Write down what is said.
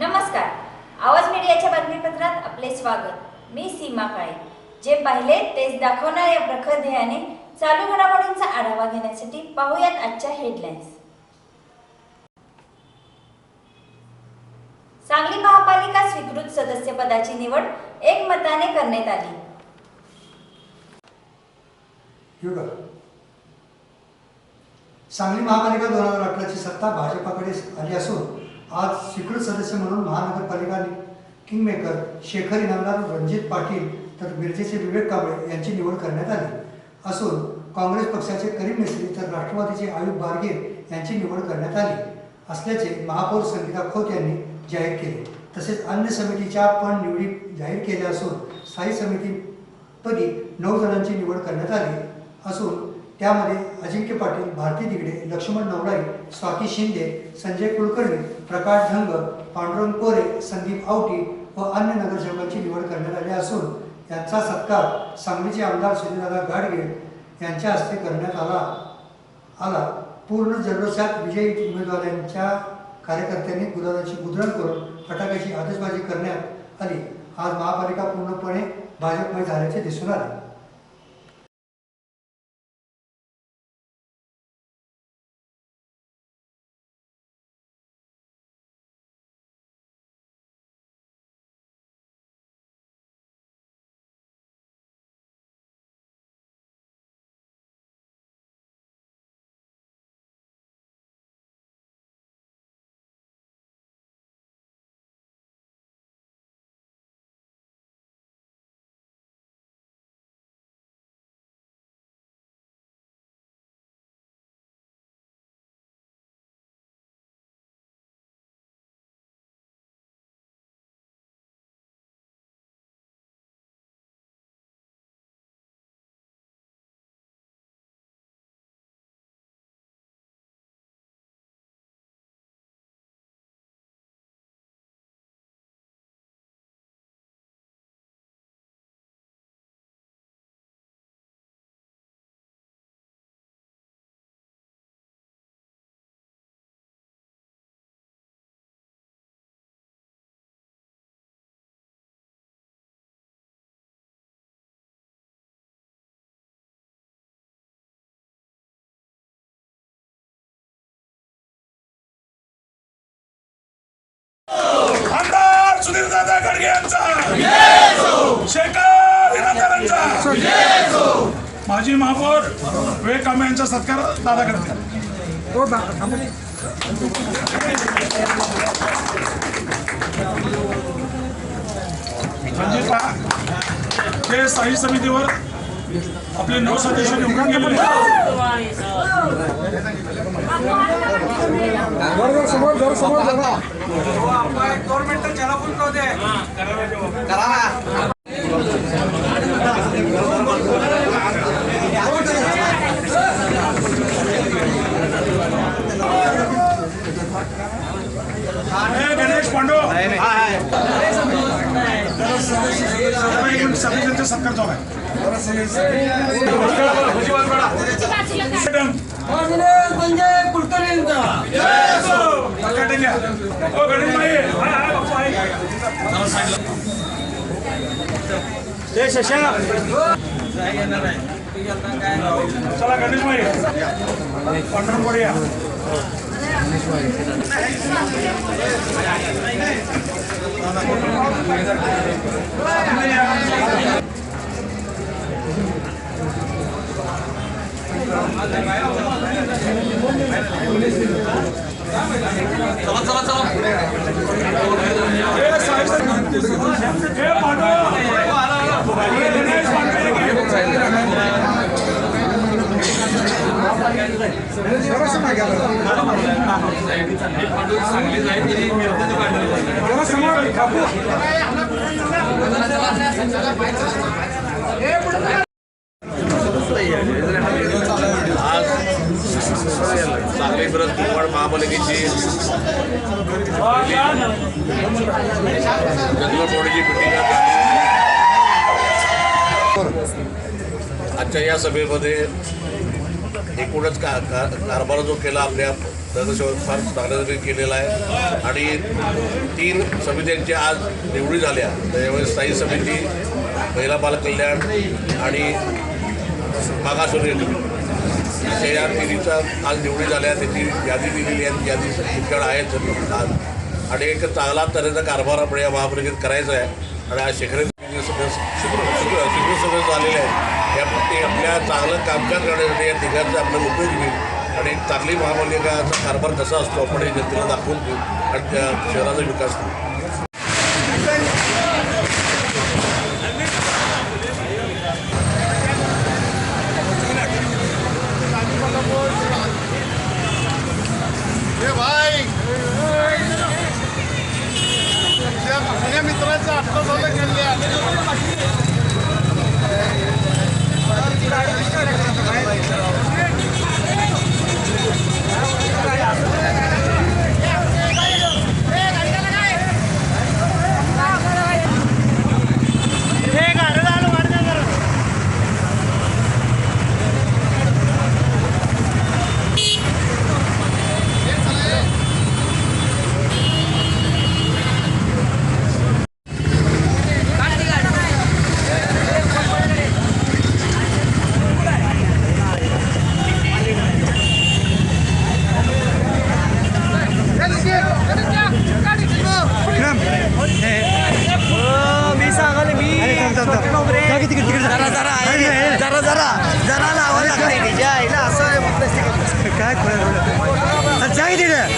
नमस्कार. आवाज मीडियाच्या बातमीपत्रात आपले स्वागत. मी सीमा काळे. जे पाहिले तेच दाखवणाऱ्या या प्रखर ध्येयाने चालू घडामोडींचा आढावा घेण्यासाठी पाहूयात आजच्या हेडलाईन्स सांगली महापालिका स्वीकृत सदस्यपदाची निवड एकमताने करण्यात आली. सांगली महापालिका दोन हजार अठराची सत्ता भाजपाकडे आली असून आज स्वीकृत सदस्य म्हणून महानगरपालिका किंगमेकर शेखर इनामदार रणजित पाटील तर मिरजेचे विवेक कांबळे यांची निवड करण्यात आली. असून काँग्रेस पक्षाचे करीम मिस्त्री तर राष्ट्रवादीचे आयुब बारगे यांची निवड करण्यात आली. असल्याचे महापौर संगीता खोत यांनी जाहीर केले. तसेच अन्य समितीच्या पण निवडी जाहीर केल्या असून स्थायी समितीपदी नऊ जणांची निवड करण्यात आली. असून त्यामध्ये अजिंक्य पाटील भारती दिगडे लक्ष्मण नवलाई स्वाती शिंदे संजय कुलकर्णी प्रकाश ढंग पांडुरंग कोरे संदीप आवटी व अन्य नगरसेवकांची निवड करण्यात आली असून यांचा सत्कार सांगलीचे आमदार सुनीलदादा गाडगे यांच्या हस्ते करण्यात आला. आला. पूर्ण जल्लोषात विजयी उमेदवारांच्या कार्यकर्त्यांनी गुलाबाची मुद्रण करून फटाक्याची आतषबाजी करण्यात आली. आज महापालिका पूर्णपणे भाजपमय झाल्याचे दिसून आले. माजी महापौर विवेक कांबळे यांचा सत्कार दादा करते हे स्थायी समितीवर आपले नऊ सदस्य निवडून गेलेले आहेत. हे गणेश पांडव सदस्यांचा सत्कार चालू आहे मॅडम, संजय कुलकर्णींचा सत्कार घ्या. ओ, गणेश भाई, हाय, हाय, बापू, हाय. चला गणेश पांढरपूर या हे सांगली मिरज कुंभाड महापालिकेची जनरल बॉडीची मिटिंग आजच्या या सभेमध्ये एकूणच का का- कारभार जो केला आपल्या नगरसेवक फार चांगल्यापैकी केलेला आहे. आणि तीन समित्यांच्या आज निवडी झाल्या त्याच्यामुळे स्थायी समिती महिला बालकल्याण आणि मागासवर्गीय कमिटी अशा या तिन्हीचा आज निवडी झाल्या त्याची यादी दिलेली आहे यादी शिक्षण आहेच आज. आणि एक चांगला तऱ्हेचा कारभार आपण या महापालिकेत करायचा आहे. आणि आज शेखरे सदस्य शुक्र शुक्र शुक्र सदस्य झालेले आहेत या ते आपल्या चांगलं कामकाज करण्यासाठी या तिघांचा आपल्याला उपयोग होईल आणि चांगली महापालिकाचा कारभार कसा असतो आपण हे जनतेला दाखवून देऊ. आणि त्या शहराचा विकास करू. भाई. त्या माझ्या मित्राचं झालं Thank you. जरा जरा लावा लागते तिच्या आईला असं काय खोळ्या जाय तिथे.